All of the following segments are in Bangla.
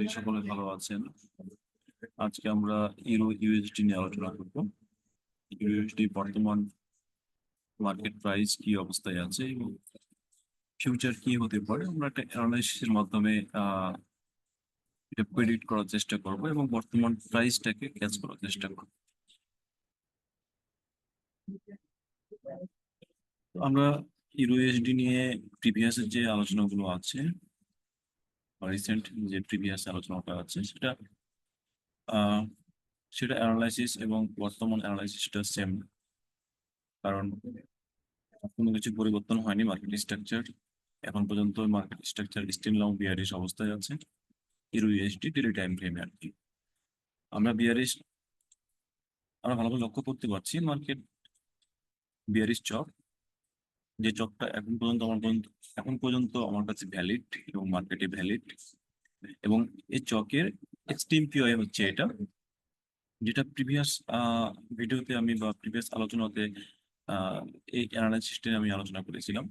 করি, সকলে ভালো আছেন। আজকে আমরা ইউরো ইউএসডি নিয়ে আলোচনা করব। ইউএসডি বর্তমান মার্কেট প্রাইস কি অবস্থায় আছে এবং ফিউচার কি হতে পারে, আমরা একটা অ্যানালাইসিসের মাধ্যমে এটা প্রেডিক্ট করার চেষ্টা করব এবং বর্তমান প্রাইসটাকে ক্যাচ করার চেষ্টা করব। আমরা ইউরো ইউএসডি নিয়ে প্রিভিয়াস যে আলোচনাগুলো আছে রিসেন্ট যে প্রিভিয়াস আলোচনাটা আছে, সেটা সেটা অ্যানালাইসিস এবং বর্তমান অ্যানালাইসিসটা সেম কারণ কোনো কিছু পরিবর্তন হয়নি মার্কেট স্ট্রাকচার এখন পর্যন্ত market structure still long bearish অবস্থায় আছে। ইউএসডি ডেলি টাইম ফ্রেমে আর কি। আমরা বিয়ারিশ আমরা ভালোভাবে লক্ষ্য করতে পারছি মার্কেট বিয়ারিশ চক। যে চকটা এখন পর্যন্ত আমার পর্যন্ত এখন পর্যন্ত আমার কাছে ভ্যালিড এবং মার্কেটে ভ্যালিড এবং এই চকের এক্সট্রিম পিওআই হচ্ছে এটা, যেটা প্রিভিয়াস ভিডিওতে আমি বা প্রিভিয়াস আলোচনাতে এই অ্যানালাইসিসটা আমি আলোচনা করেছিলাম।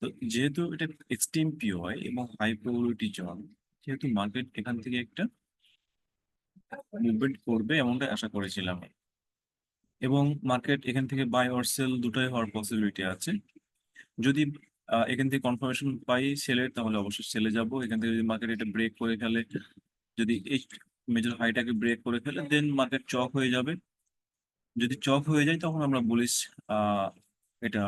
তো যেহেতু এটা এক্সট্রিম পিওআই এবং হাই প্রবাবিলিটি জোন, যেহেতু মার্কেট এখান থেকে একটা মুভমেন্ট করবে এমনটা আশা করেছিলাম। এবং মার্কেট এখান থেকে বাই অর সেল দুটোই হওয়ার পসিবিলিটি আছে। যদি এখান থেকে কনফার্মেশন পাই সেলের, তাহলে অবশ্যই সেলে যাব। এখান থেকে যদি মার্কেট এটা ব্রেক করে ফেলে, যদি এই মেজর হাইটাকে ব্রেক করে ফেলে দেন মার্কেট চক হয়ে যাবে। যদি চক হয়ে যায়, তখন আমরা আহ এটা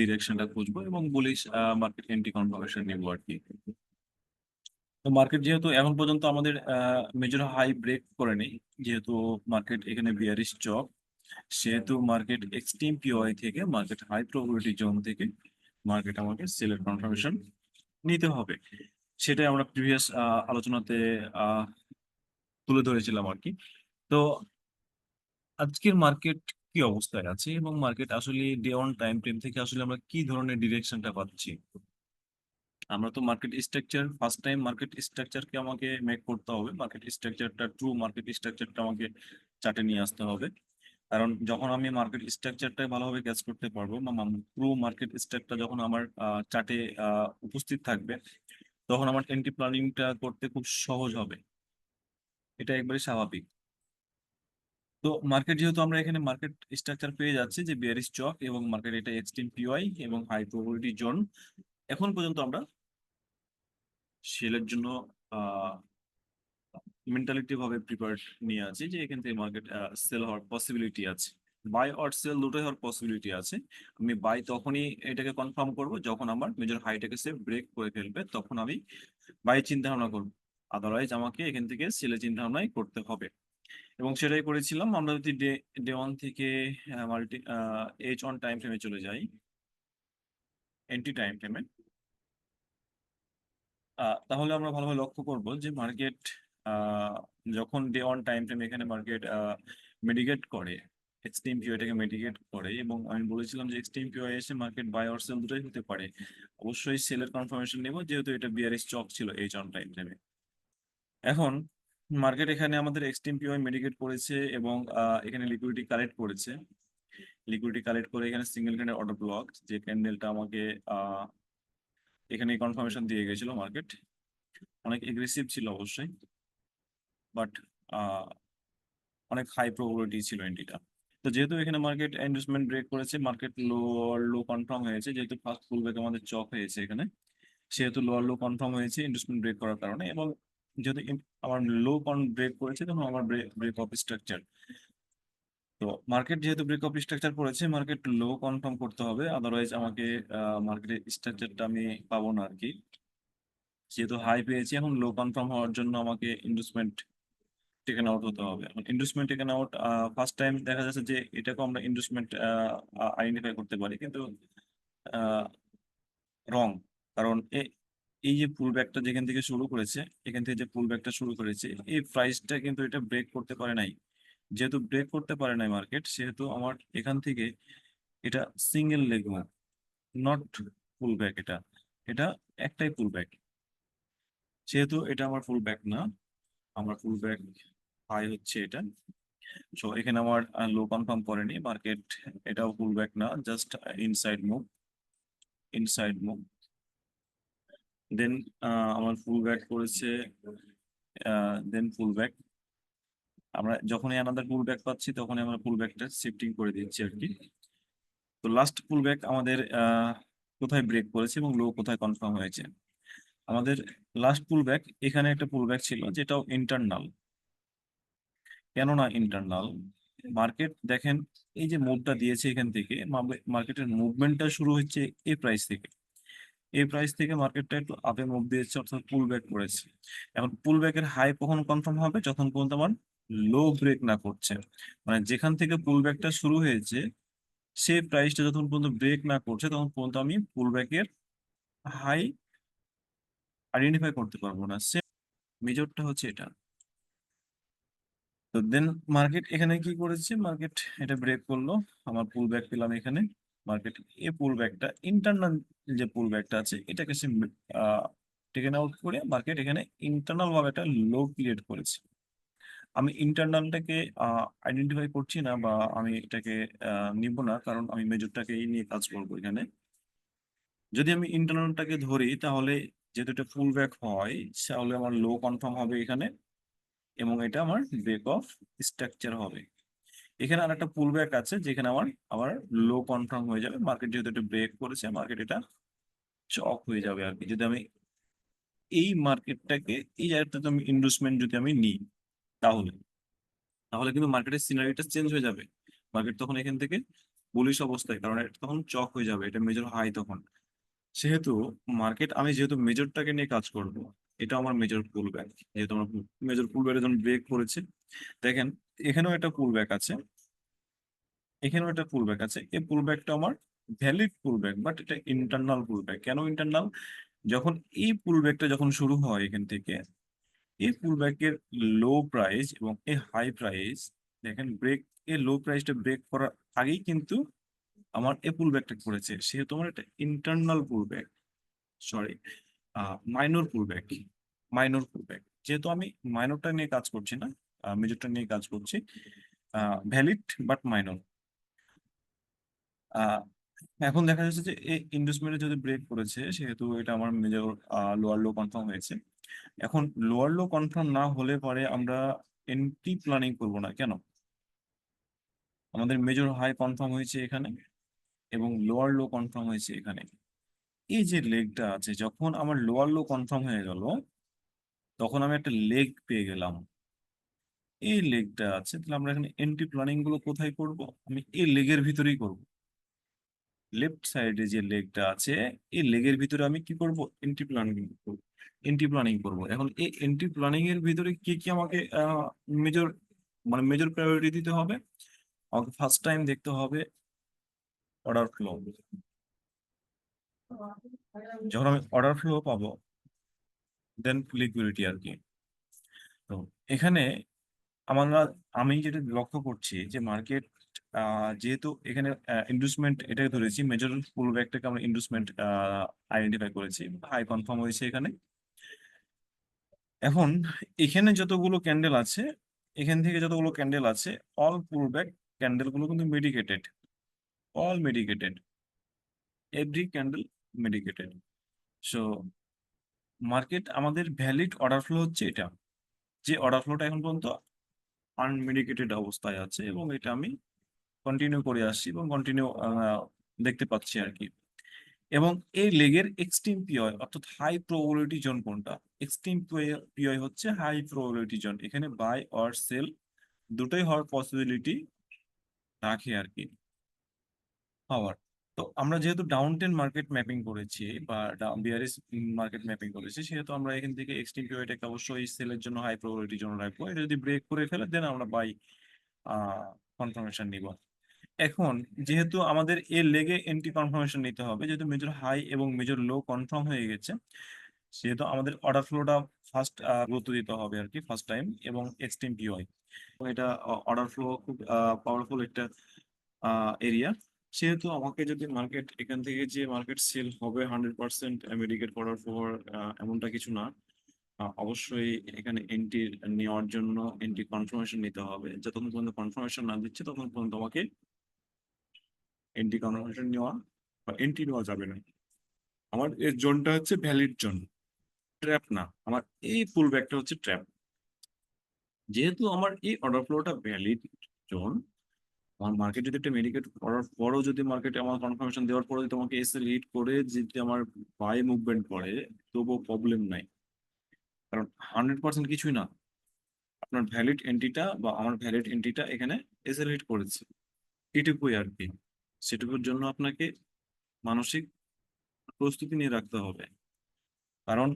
ডিরেকশনটা খুঁজবো এবং বলিশ মার্কেট এন্ট্রি কনফার্মেশন নেব আর কি। তো মার্কেট যেহেতু এখন পর্যন্ত আমাদের মেজর হাই ব্রেক করে নেই, যেহেতু মার্কেট এখানে বিয়ারিশ চক, সেহেতু মার্কেট এক্সট্রিম পিওআই থেকে মার্কেট হাই প্রবাবিলিটি জোন থেকে মার্কেট আমাকে সেলের কনফার্মেশন নিতে হবে। সেটাই আমরা প্রিভিয়াস আলোচনাতে তুলে ধরেছিলাম আর কি। তো আজকের মার্কেট কি অবস্থায় আছে এবং মার্কেট আসলে ডে অন টাইম ফ্রেম থেকে আসলে আমরা কি ধরনের ডিরেকশনটা পাচ্ছি? আমরা তো market structure first time market স্ট্রাকচারকে আমাকে মেক করতে হবে। মার্কেট স্ট্রাকচারটা ট্রু মার্কেট স্ট্রাকচারটা আমাকে চার্টে নিয়ে আসতে হবে। কারণ যখন আমি মার্কেট স্ট্রাকচারটা ভালোভাবে ক্যাচ করতে পারব বা পুরো মার্কেট স্ট্রাকচার যখন আমার চার্টে উপস্থিত থাকবে, তখন আমার এন্ট্রি প্ল্যানিংটা করতে খুব সহজ হবে। এটা একবারে স্বাভাবিক। তো মার্কেট যেহেতু আমরা এখানে মার্কেট স্ট্রাকচার পেয়ে যাচ্ছি যে বিয়ারিশ চক এবং মার্কেট এটা এক্সট্রিম পিওআই এবং হাই প্রবাবিলিটি জোন এখন পর্যন্ত আমরা সেলের জন্য মেন্টালিটি ভাবে প্রিপেয়ার নিয়ে আছি যে এখান থেকে মার্কেট সেল হওয়ার পসিবিলিটি আছে। বাই অর সেল দুটোই হওয়ার পসিবিলিটি আছে। আমি বাই তখনই এটাকে কনফার্ম করব যখন আমার মেজর হাইটাকে সে ব্রেক করে ফেলবে তখন আমি বাই চিন্তা ভাবনা করব। আদারওয়াইজ আমাকে এখান থেকে সেলে চিন্তা ভাবনাই করতে হবে। এবং সেটাই করেছিলাম। আমরা যদি ডে ডে ওয়ান থেকে মাল্টি এইচ অন টাইম ফ্রেমে চলে যাই এন্টি টাইম ফ্রেমে তাহলে আমরা ভালোভাবে লক্ষ্য করব যে মার্কেট যখন ডে ওয়ান টাইম টাইম এখানে মার্কেট মেডিকেট করে এক্সট্রিম পিওটাকে মেডিকেট করে এবং আমি বলেছিলাম যে এক্সট্রিম পিও এসে মার্কেট বাই অর সেল দুটোই হতে পারে। অবশ্যই সেলের কনফার্মেশন নেব, যেহেতু এটা বিআরএস চক ছিল এইচ অন টাইম টাইমে এখন মার্কেট এখানে আমাদের এক্সট্রিম পিওআই মেডিকেট করেছে এবং এখানে লিকুইডিটি কালেক্ট করেছে। লিকুইডিটি কালেক্ট করে এখানে সিঙ্গেল ক্যান্ডেল অর্ডার ব্লক যে ক্যান্ডেলটা আমাকে এখানে কনফার্মেশন দিয়ে গেছিল মার্কেট অনেক এগ্রেসিভ ছিল অবশ্যই। বাট অনেক হাই প্রবাবিলিটি ছিল এন্ট্রিটা তো যেহেতু এখানে মার্কেট ইনভেস্টমেন্ট ব্রেক করেছে মার্কেট লো লো কনফার্ম হয়েছে, যেহেতু ফার্স্ট পুল ব্যাক আমাদের চক হয়েছে এখানে, সেহেতু লোয়ার লো কনফার্ম হয়েছে ইনভেস্টমেন্ট ব্রেক করার কারণে এবং ইন- আমার লো কন ব্রেক করেছে, তখন আমার ব্রেক অফ স্ট্রাকচার তো মার্কেট যেহেতু ব্রেক অফ স্ট্রাকচার করেছে মার্কেট লো কনফার্ম করতে হবে আদারওয়াইজ আমাকে মার্কেটের স্ট্রাকচারটা আমি পাবো না আর কি যেহেতু হাই পেয়েছি, এখন লো কনফার্ম হওয়ার জন্য আমাকে ইনভেস্টমেন্ট টেকেন আউট হতে হবে। এখন investment taken out first time দেখা যাচ্ছে যে এটাকেও আমরা ইনভেস্টমেন্ট আইডেন্টিফাই করতে পারি। কিন্তু রং কারণ এই যে পুল ব্যাকটা যেখান থেকে শুরু করেছে, এখান থেকে যে পুল ব্যাকটা শুরু করেছে, এই প্রাইসটা কিন্তু এটা ব্রেক করতে পারে নাই। যেহেতু ব্রেক করতে পারে নাই মার্কেট সেহেতু আমার এখান থেকে এটা single leg not pull back এটা। এটা একটাই পুল ব্যাক যেহেতু এটা আমার ফুল ব্যাক না। আমার ফুল ব্যাক হাই হচ্ছে এটা। সো এখানে আমার লো কনফার্ম করেনি মার্কেট এটাও পুল ব্যাক না just inside move inside move then আমার ফুল ব্যাক করেছে দেন ফুল ব্যাক আমরা যখনই আনাদার পুল ব্যাক পাচ্ছি, তখনই আমরা পুল ব্যাকটা শিফটিং করে দিচ্ছি আর কি। তো লাস্ট পুল ব্যাক আমাদের কোথায় ব্রেক করেছে এবং লো কোথায় কনফার্ম হয়েছে? আমাদের লাস্ট পুল ব্যাক এখানে একটা পুল ব্যাক ছিল, যেটাও ইন্টারনাল কেননা ইন্টারনাল মার্কেট দেখেন এই যে মুভটা দিয়েছে এখান থেকে মার্কেটের মুভমেন্টটা শুরু হচ্ছে এই প্রাইস থেকে। এই প্রাইস থেকে মার্কেটটা একটু আপে মুভ দিয়েছে, অর্থাৎ পুল ব্যাক করেছে। এখন পুল ব্যাকের হাই কখন কনফার্ম হবে? যখন পর্যন্ত আমার লো ব্রেক না করছে। মানে যেখান থেকে পুল ব্যাকটা শুরু হয়েছে, সেই প্রাইসটা যতক্ষণ পর্যন্ত ব্রেক না করছে, তখন পর্যন্ত আমি পুল ব্যাকের হাই আইডেন্টিফাই করতে পারব না। সে মেজরটা হচ্ছে এটা। তো দেন মার্কেট এখানে কি করেছে? মার্কেট এটা ব্রেক করল। আমার পুল ব্যাক পেলাম এখানে। মার্কেট এ পুল ব্যাকটা ইন্টারনাল যে পুল ব্যাকটা আছে, এটাকে সে টেকেন আউট করে মার্কেট এখানে ইন্টারনাল ভাবে একটা লো ক্রিয়েট করেছে। আমি ইন্টারনালটাকে আইডেন্টিফাই করছি না বা আমি এটাকে নিব না, কারণ আমি মেজরটাকে এই নিয়ে কাজ করব এখানে। যদি আমি ইন্টারনালটাকে ধরি, তাহলে যেহেতু এটা ফুল ব্যাক হয়, তাহলে আমার লো কনফার্ম হবে এখানে। এবং এটা আমার ব্রেক অফ স্ট্রাকচার হবে। এখানে আর একটা পুল ব্যাক আছে, যেখানে আমার আবার লো কনফার্ম হয়ে যাবে। মার্কেট যেহেতু এটা ব্রেক করেছে মার্কেট এটা চক হয়ে যাবে আর কি। যদি আমি এই মার্কেটটাকে এই জায়গাটাতে আমি ইনভেস্টমেন্ট যদি আমি নিই, তাহলে তাহলে কিন্তু মার্কেটের সিনারিটা চেঞ্জ হয়ে যাবে। মার্কেট তখন এখান থেকে বুলিশ অবস্থায়, কারণ এটা তখন চক হয়ে যাবে, এটা মেজর হাই তখন। সেহেতু মার্কেট আমি যেহেতু মেজরটাকে নিয়ে কাজ করব এটা আমার মেজর পুল ব্যাক যেহেতু আমার মেজর পুল ব্যাক যখন ব্রেক করেছে। দেখেন, এখানেও একটা পুল ব্যাক আছে। এখানেও একটা পুল ব্যাক আছে। এই পুল ব্যাকটা আমার ভ্যালিড পুল ব্যাক বাট এটা ইন্টারনাল পুল ব্যাক কেন ইন্টারনাল যখন এই পুল ব্যাকটা যখন শুরু হয় এখান থেকে, এই পুল ব্যাকের লো প্রাইস এবং এই হাই প্রাইস দেখেন ব্রেক এই লো প্রাইসটা ব্রেক করার আগেই কিন্তু আমার এই পুল ব্যাকটা করেছে। সেহেতু আমার এটা internal pull back sorry minor pull back minor pull back যেহেতু আমি মাইনরটা নিয়ে কাজ করছি না মেজরটা নিয়ে কাজ করছি ভ্যালিড বাট মাইনর এখন দেখা যাচ্ছে যে এই ইনভেস্টমেন্টে যদি ব্রেক করেছে, সেহেতু এটা আমার মেজর লোয়ার লো কনফার্ম হয়েছে। এখন লোয়ার লো কনফার্ম না হলে পরে আমরা এন্ট্রি প্ল্যানিং করব না, কেন? আমাদের মেজর হাই কনফার্ম হয়েছে এখানে এবং লোয়ার লো কনফার্ম হয়েছে এখানে। এই যে লেগটা আছে, যখন আমার লোয়ার লো কনফার্ম হয়ে গেল, তখন আমি একটা লেগ পেয়ে গেলাম। এই লেগটা আছে, তাহলে আমরা এখানে এন্ট্রি প্ল্যানিংগুলো কোথায় করব? আমি এই লেগের ভিতরেই করব। লেফট সাইডে যে লেগটা আছে, এই লেগের ভিতরে আমি কি করব? এন্ট্রি প্ল্যানিং করব। এন্ট্রি প্ল্যানিং করব। এখন এই এন্ট্রি প্ল্যানিং এর ভিতরে কি কি আমাকে মেজর মানে মেজর প্রায়োরিটি দিতে হবে? আমাকে ফার্স্ট টাইম দেখতে হবে অর্ডার ফ্লো যখন আমি অর্ডার ফ্লো পাবো দেন লিকুইডিটি আর কি। তো এখানে আমরা, আমি যেটা লক্ষ্য করছি যে মার্কেট যেহেতু এখানে ইনভেস্টমেন্ট এটাকে ধরেছি মেজর পুল ব্যাকটাকে আমরা ইনভেস্টমেন্ট আইডেন্টিফাই করেছি হাই কনফার্ম হয়েছে এখানে। এখন এখানে যতগুলো ক্যান্ডেল আছে, এখান থেকে যতগুলো ক্যান্ডেল আছে অল পুল ব্যাক ক্যান্ডেলগুলো কিন্তু mitigated all mitigated every candle mitigated so market আমাদের ভ্যালিড অর্ডার ফ্লো হচ্ছে এটা। যে অর্ডার ফ্লোটা এখন পর্যন্ত আনমেডিকেটেড অবস্থায় আছে এবং এটা আমি কন্টিনিউ করে আসছি এবং কন্টিনিউ দেখতে পাচ্ছি আর কি। এবং এই লেগের এক্সট্রিম পিওয় অর্থাৎ হাই প্রবাবিলিটি জোন কোনটা? এক্সট্রিম পিওয় হচ্ছে হাই প্রবাবিলিটি জোন এখানে বাই অর সেল দুটোই হওয়ার পসিবিলিটি রাখে আর কি। হওয়ার তো আমরা যেহেতু ডাউন টেন মার্কেট ম্যাপিং করেছি বা বিআরএস মার্কেট ম্যাপিং করেছি, সেহেতু আমরা এখান থেকে এক্সট্রিম পিওয়টাকে অবশ্যই সেলের জন্য হাই প্রবাবিলিটির জন্য রাখব। এটা যদি ব্রেক করে ফেলে দেন আমরা বাই কনফার্মেশন নিব। এখন যেহেতু আমাদের এর লেগে এন্ট্রি কনফার্মেশন নিতে হবে, যেহেতু মেজর হাই এবং মেজর লো কনফার্ম হয়ে গেছে, সেহেতু আমাদের অর্ডার ফ্লোটা ফার্স্ট গুরুত্ব দিতে হবে আর কি ফার্স্ট টাইম এবং এক্সট্রিম পিওয়াই এটা অর্ডার ফ্লো খুব পাওয়ারফুল একটা এরিয়া সেহেতু আমাকে যদি মার্কেট এখান থেকে যে মার্কেট সেল হবে হান্ড্রেড পার্সেন্ট মেডিকেট করার পর এমনটা কিছু না। অবশ্যই এখানে এন্ট্রি নেওয়ার জন্য এন্ট্রি কনফার্মেশন নিতে হবে। যতক্ষণ পর্যন্ত কনফার্মেশন না দিচ্ছে, ততক্ষণ পর্যন্ত আমাকে এন্ট্রি কনফার্মেশন নেওয়া বা এন্ট্রি নেওয়া যাবে না। আমার এর জোনটা হচ্ছে ভ্যালিড জোন ট্র্যাপ না। আমার এই ফুল ব্যাকটা হচ্ছে ট্র্যাপ যেহেতু আমার এই অর্ডার ফ্লোটা ভ্যালিড জোন আমার মার্কেট যদি একটা মেডিকেট করার পরও যদি মার্কেটে আমার কনফার্মেশন দেওয়ার পরে যদি তোমাকে এসে লিড করে, যদি আমার বাই মুভমেন্ট করে, তবুও প্রবলেম নাই। কারণ হান্ড্রেড পার্সেন্ট কিছুই না। আপনার ভ্যালিড এন্ট্রিটা বা আমার ভ্যালিড এন্ট্রিটা এখানে এসে লিড করেছে। এটুকুই আর কি। সেটুকুর জন্য আপনাকে মানসিক প্রস্তুতি নিয়ে রাখতে হবে। কারণ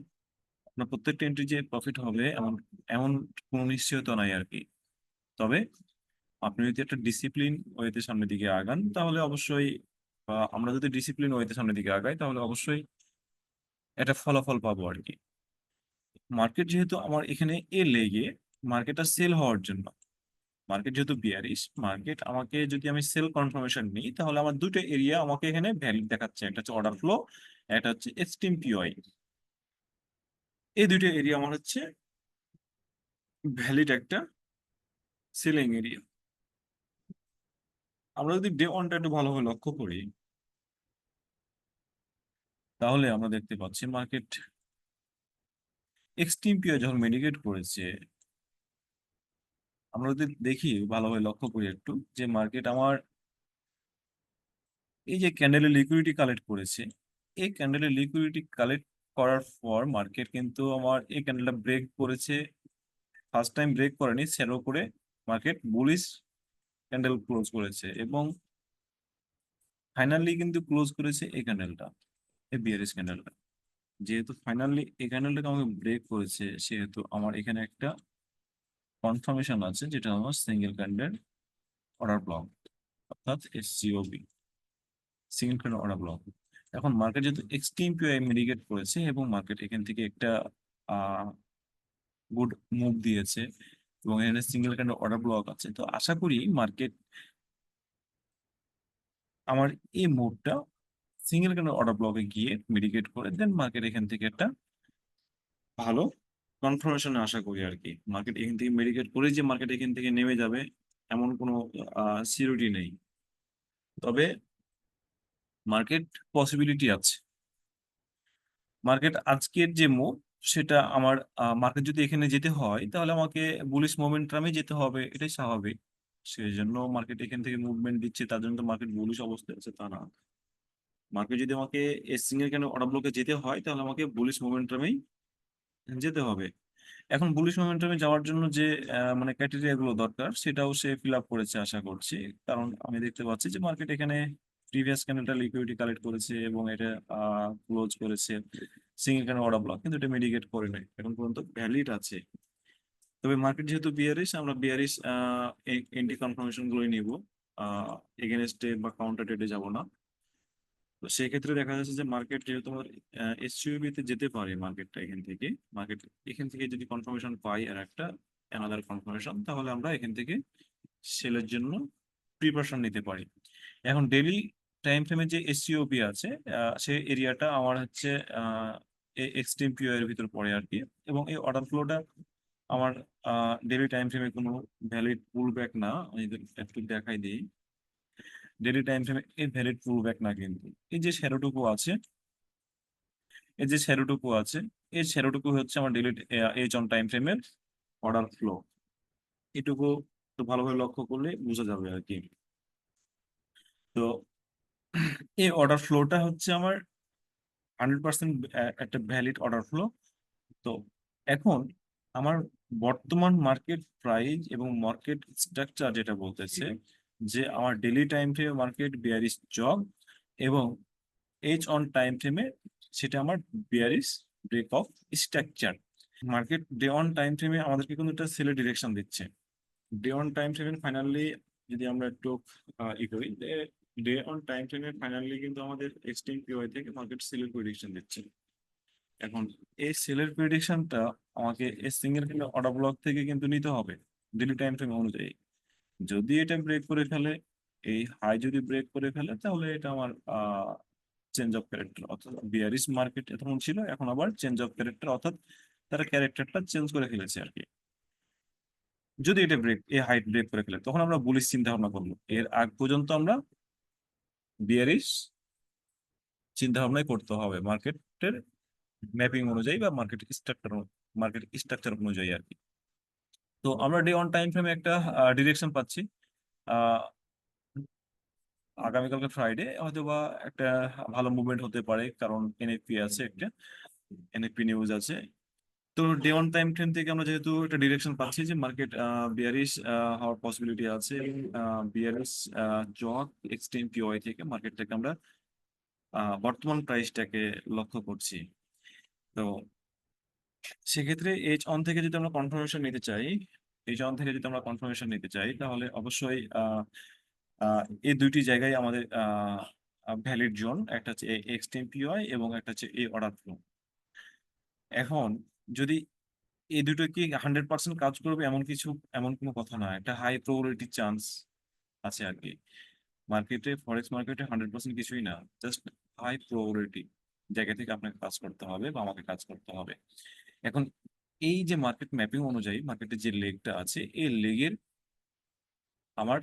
আপনার প্রত্যেকটা এন্ট্রি যে প্রফিট হবে, এমন এমন কোনো নিশ্চয়তা নাই আর কি। তবে আপনি যদি একটা ডিসিপ্লিন ওয়েতে সামনের দিকে আগান, তাহলে অবশ্যই, বা আমরা যদি ডিসিপ্লিন ওয়েতে সামনের দিকে আগাই, তাহলে অবশ্যই একটা ফলাফল পাবো আর কি। মার্কেট যেহেতু আমার এখানে এ লেগে মার্কেটটা সেল হওয়ার জন্য। মার্কেট যেহেতু বিয়ারিশ মার্কেট আমাকে যদি আমি সেল কনফার্মেশন নিই, তাহলে আমার দুটো এরিয়া আমাকে এখানে ভ্যালিড দেখাচ্ছে। একটা হচ্ছে অর্ডার ফ্লো একটা হচ্ছে এক্সট্রিম পিওয়াই এই দুটো এরিয়া আমার হচ্ছে ভ্যালিড একটা সেলিং এরিয়া আমরা যদি ডে ওয়ানটা একটু ভালোভাবে লক্ষ্য করি, তাহলে আমরা দেখতে পাচ্ছি মার্কেট এক্সট্রিম পিওয়াই যখন মেডিকেট করেছে, আমরা যদি দেখি ভালোভাবে লক্ষ্য করি একটু, যে মার্কেট আমার এই যে ক্যান্ডেলের লিকুইডিটি কালেক্ট করেছে, এই ক্যান্ডেলের লিকুইডিটি কালেক্ট করার পর মার্কেট কিন্তু আমার এই ক্যান্ডেলটা ব্রেক করেছে। ফার্স্ট টাইম ব্রেক করেনি সেরো করে মার্কেট বুলিশ ক্যান্ডেল ক্লোজ করেছে এবং ফাইনালি কিন্তু ক্লোজ করেছে এই ক্যান্ডেলটা এই বিয়ারিশ ক্যান্ডেলটা যেহেতু ফাইনালি এই ক্যান্ডেলটাকে আমাকে ব্রেক করেছে, সেহেতু আমার এখানে একটা কনফার্মেশন আছে, যেটা আমার সিঙ্গেল ক্যান্ডেল অর্ডার ব্লক অর্থাৎ SCOB single candle order block এখন মার্কেট যেহেতু এক্সট্রিম পিওআই মিডিকেট করেছে এবং মার্কেট এখান থেকে একটা গুড মুভ দিয়েছে এবং এখানে সিঙ্গেল ক্যান্ডেল অর্ডার ব্লক আছে। তো আশা করি মার্কেট আমার এই মুভটা সিঙ্গেল ক্যান্ডেল অর্ডার ব্লকে গিয়ে মেডিকেট করে দেন মার্কেট এখান থেকে একটা ভালো কনফার্মেশন আশা করি আর কি। মার্কেট এখান থেকে মেডিকেট করে যে মার্কেট এখান থেকে নেমে যাবে, এমন কোনো সিউরিটি নেই। তবে মার্কেট পসিবিলিটি আছে। মার্কেট আজকের যে মুভ সেটা আমার মার্কেট যদি এখানে যেতে হয়, তাহলে আমাকে বুলিশ মোমেন্টামে যেতে হবে, এটাই স্বাভাবিক। সেই জন্য মার্কেট এখান থেকে মুভমেন্ট দিচ্ছে, তার জন্য তো মার্কেট বুলিশ অবস্থায় আছে, তা না। মার্কেট যদি আমাকে সিঙ্গেল কেন অর্ডার ব্লকে যেতে হয়, তাহলে আমাকে বুলিশ মোমেন্টামেই যেতে হবে। এখন বুলিশ মোমেন্টামে যাওয়ার জন্য যে মানে ক্রাইটেরিয়া গুলো দরকার, সেটাও সে ফিল আপ করেছে, আশা করছি। কারণ আমি দেখতে পাচ্ছি যে মার্কেট এখানে প্রিভিয়াস ক্যান্ডেলটা লিকুইডিটি কালেক্ট করেছে এবং এটা ক্লোজ করেছে। সিঙ্গেল ক্যান্ডেল অর্ডার ব্লক কিন্তু এটা মিডিকেট করে নাই। এখন পর্যন্ত ভ্যালিড আছে। তবে মার্কেট যেহেতু বিয়ারিশ আমরা বিয়ারিশ এন্টি কনফার্মেশন গুলোই নিব। এগেনস্টে বা কাউন্টার ট্রেডে যাব না। তো সেই ক্ষেত্রে দেখা যাচ্ছে যে মার্কেট যেহেতু এসইউবি তে যেতে পারে মার্কেটটা এখান থেকে মার্কেট এখান থেকে যদি কনফার্মেশন পাই আর একটা অ্যানাদার কনফার্মেশন তাহলে আমরা এখান থেকে সেলের জন্য প্রিপারেশন নিতে পারি। এখন ডেলি টাইম ফ্রেমের যে এসইউবি আছে সেই এরিয়াটা আমার হচ্ছে এক্সট্রিম পিও এর ভিতর পড়ে আর কি এবং এই অর্ডার ফ্লোটা আমার ডেলি টাইম ফ্রেমে কোনো ভ্যালিড পুল ব্যাক না, আমি একটু দেখাই দিই। ডেলি টাইম ফ্রেমে এই ভ্যালিড পুল ব্যাক না কিন্তু। এই যে শ্যাডোটুকু আছে, এই যে শ্যাডোটুকু আছে, এই শ্যাডোটুকু হচ্ছে আমার ডেলি এইচ অন টাইম ফ্রেমের অর্ডার ফ্লো এটুকু একটু ভালোভাবে লক্ষ্য করলে বোঝা যাবে আর কি তো এই অর্ডার ফ্লোটা হচ্ছে আমার হান্ড্রেড পার্সেন্ট একটা ভ্যালিড অর্ডার ফ্লো তো এখন আমার বর্তমান মার্কেট প্রাইস এবং মার্কেট স্ট্রাকচার যেটা বলতেছে, যে আমার ডেলি টাইম ফ্রেমে মার্কেট বিয়ারিশ জব এবং এইচ অন টাইম ফ্রেমে সেটা আমার bearish break of structure market day one time ফ্রেমে আমাদেরকে কিন্তু একটা সেলের ডিরেকশন দিচ্ছে। ডে অন টাইম ফ্রেমে ফাইনালি যদি আমরা একটু ই করি ডে অন টাইম ফ্রেমে ফাইনালি কিন্তু আমাদের এক্সট্রিম পিওয়াই থেকে মার্কেট সেলের প্রেডিকশন দিচ্ছে। এখন এই সেলের প্রেডিকশনটা আমাকে এই সিঙ্গেল কিন্তু অর্ডার ব্লক থেকে কিন্তু নিতে হবে ডেলি টাইম ফ্রেম অনুযায়ী। যদি এটা ব্রেক করে ফেলে, এই হাই যদি ব্রেক করে ফেলে, তাহলে এটা আমার চেঞ্জ অফ ক্যারেক্টার অর্থাৎ বিয়ারিশ মার্কেট এতক্ষণ ছিল, এখন আবার চেঞ্জ অফ ক্যারেক্টার অর্থাৎ তারা ক্যারেক্টারটা চেঞ্জ করে ফেলেছে আর কি। যদি এটা ব্রেক এই হাইট ব্রেক করে ফেলে, তখন আমরা বুলিশ চিন্তা ভাবনা করব। এর আগ পর্যন্ত আমরা বিয়ারিশ চিন্তা ভাবনাই করতে হবে মার্কেটের ম্যাপিং অনুযায়ী বা মার্কেট স্ট্রাকচার মার্কেট স্ট্রাকচার অনুযায়ী আর কি। তো আমরা ডে অন টাইম ফ্রেমে একটা ডিরেকশন পাচ্ছি। আগামীকালকে ফ্রাইডে হয়তো বা একটা ভালো মুভমেন্ট হতে পারে, কারণ এনএফপি আছে একটা এনএফপি নিউজ আছে। তো ডে ওয়ান টাইম ফ্রেম থেকে আমরা যেহেতু একটা ডিরেকশন পাচ্ছি যে মার্কেট বিয়ারিশ হওয়ার পসিবিলিটি আছে। বিয়ারিশ জক এক্সট্রিম পিওয়াই থেকে মার্কেটটাকে আমরা বর্তমান প্রাইসটাকে লক্ষ্য করছি। তো সেক্ষেত্রে এইচ অন থেকে যদি আমরা কনফার্মেশন নিতে চাই এইচ অন থেকে যদি আমরা কনফার্মেশন নিতে চাই তাহলে অবশ্যই এই দুইটি জায়গায় আমাদের ভ্যালিড জোন একটা হচ্ছে এক্সট্রিম পিওয়াই এবং একটা হচ্ছে এ অর্ডার ফ্লো এখন যদি এই দুটো কি হান্ড্রেড পার্সেন্ট কাজ করবে এমন কিছু, এমন কোনো কথা না। একটা হাই প্রবাবিলিটি চান্স আছে আর কি। মার্কেটে ফরেক্স মার্কেটে হান্ড্রেড পার্সেন্ট কিছুই না। জাস্ট হাই প্রবাবিলিটি জায়গা থেকে আপনাকে কাজ করতে হবে বা আমাকে কাজ করতে হবে। এখন এই যে মার্কেট ম্যাপিং অনুযায়ী মার্কেটের যে লেগটা আছে, এই লেগের আমার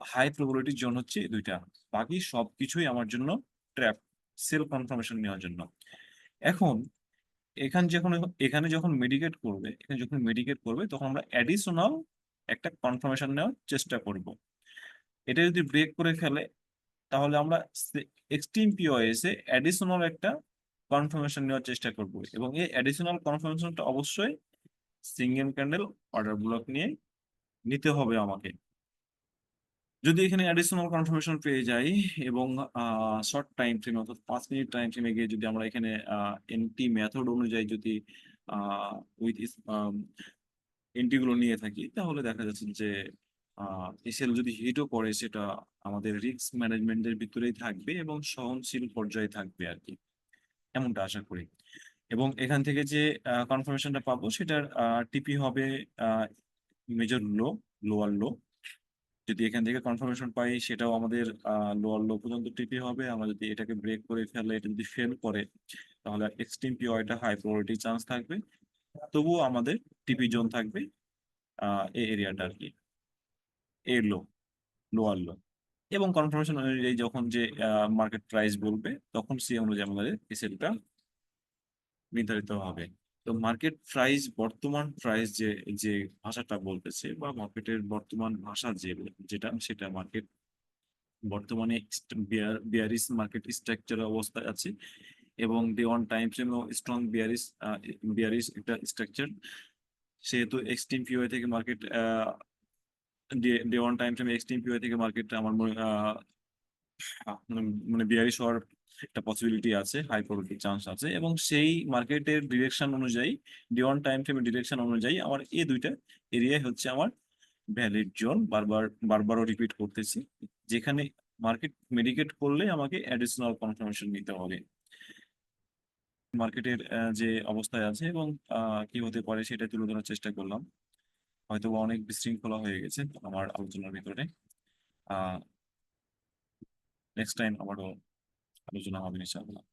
হাই প্রবাবিলিটির জোন হচ্ছে দুইটা। বাকি সবকিছুই আমার জন্য ট্র্যাপ সেল কনফার্মেশন নেওয়ার জন্য। এখন এখান যখন, এখানে যখন মেডিকেট করবে, এখানে যখন মেডিকেট করবে, তখন আমরা অ্যাডিশনাল একটা কনফার্মেশন নেওয়ার চেষ্টা করব। এটা যদি ব্রেক করে ফেলে, তাহলে আমরা এক্সট্রিম পিওএস এ অ্যাডিশনাল একটা কনফার্মেশন নেওয়ার চেষ্টা করব এবং এই অ্যাডিশনাল কনফার্মেশনটা অবশ্যই সিঙ্গেল ক্যান্ডেল অর্ডার ব্লক নিয়ে নিতে হবে আমাকে। যদি এখানে অ্যাডিশনাল কনফার্মেশন পেয়ে যাই এবং শর্ট টাইম ফ্রেম অর্থাৎ পাঁচ মিনিট টাইম ফ্রেমে গিয়ে যদি আমরা এখানে এনটি মেথড অনুযায়ী যদি উইথ এন্ট্রিগুলো নিয়ে থাকি, তাহলে দেখা যাচ্ছে যে এসএল যদি হিটও করে সেটা আমাদের রিস্ক ম্যানেজমেন্টের ভিতরেই থাকবে এবং সহনশীল পর্যায়ে থাকবে আর কি এমনটা আশা করি। এবং এখান থেকে যে কনফার্মেশনটা পাবো সেটার টিপি হবে মেজর লো লোয়ার লো যদি এখান থেকে কনফার্মেশন পাই, সেটাও আমাদের লোয়ার লো পর্যন্ত টিপি হবে। আমরা যদি এটাকে ব্রেক করে ফেলে, এটা যদি ফেল করে, তাহলে এক্সট্রিম পিওয়াইটা হাই প্রবাবিলিটি চান্স থাকবে। তবুও আমাদের টিপি জোন থাকবে এই এরিয়াটা আর কি এর লো লোয়ার লো এবং কনফার্মেশন অনুযায়ী যখন যে মার্কেট প্রাইস বলবে, তখন সেই অনুযায়ী আমাদের এসএলটা নির্ধারিত হবে। তো মার্কেট প্রাইস বর্তমান প্রাইস যে যে ভাষাটা বলতেছে বা মার্কেটের বর্তমান ভাষা যে, যেটা সেটা মার্কেট বর্তমানে বিয়ারিস মার্কেট স্ট্রাকচার অবস্থায় আছে এবং ডে ওয়ান টাইম ফ্রেমেও স্ট্রং বিয়ারিস বিয়ারিস একটা স্ট্রাকচার সেহেতু এক্সট্রিম পিওয়ে থেকে মার্কেট ডে ওয়ান টাইম ফ্রেমে এক্সট্রিম পিওয়ে থেকে মার্কেট আমার মনে মানে বিয়ারিশ হওয়ার একটা পসিবিলিটি আছে হাই প্রবাবিলিটি চান্স আছে এবং সেই মার্কেটের ডিরেকশন অনুযায়ী ডে ওয়ান টাইম ফ্রেমের ডিরেকশন অনুযায়ী আমার এই দুইটা এরিয়ায় হচ্ছে আমার ভ্যালিড জোন বারবার, বারবারও রিপিট করতেছি। যেখানে মার্কেট মেডিকেট করলে আমাকে অ্যাডিশনাল কনফার্মেশন নিতে হবে। মার্কেটের যে অবস্থায় আছে এবং কি হতে পারে সেটা তুলে ধরার চেষ্টা করলাম। হয়তো অনেক বিশৃঙ্খলা হয়ে গেছে আমার আলোচনার ভিতরে। নেক্সট টাইম আবারও আলোচনা হবে ইনশাআল্লাহ।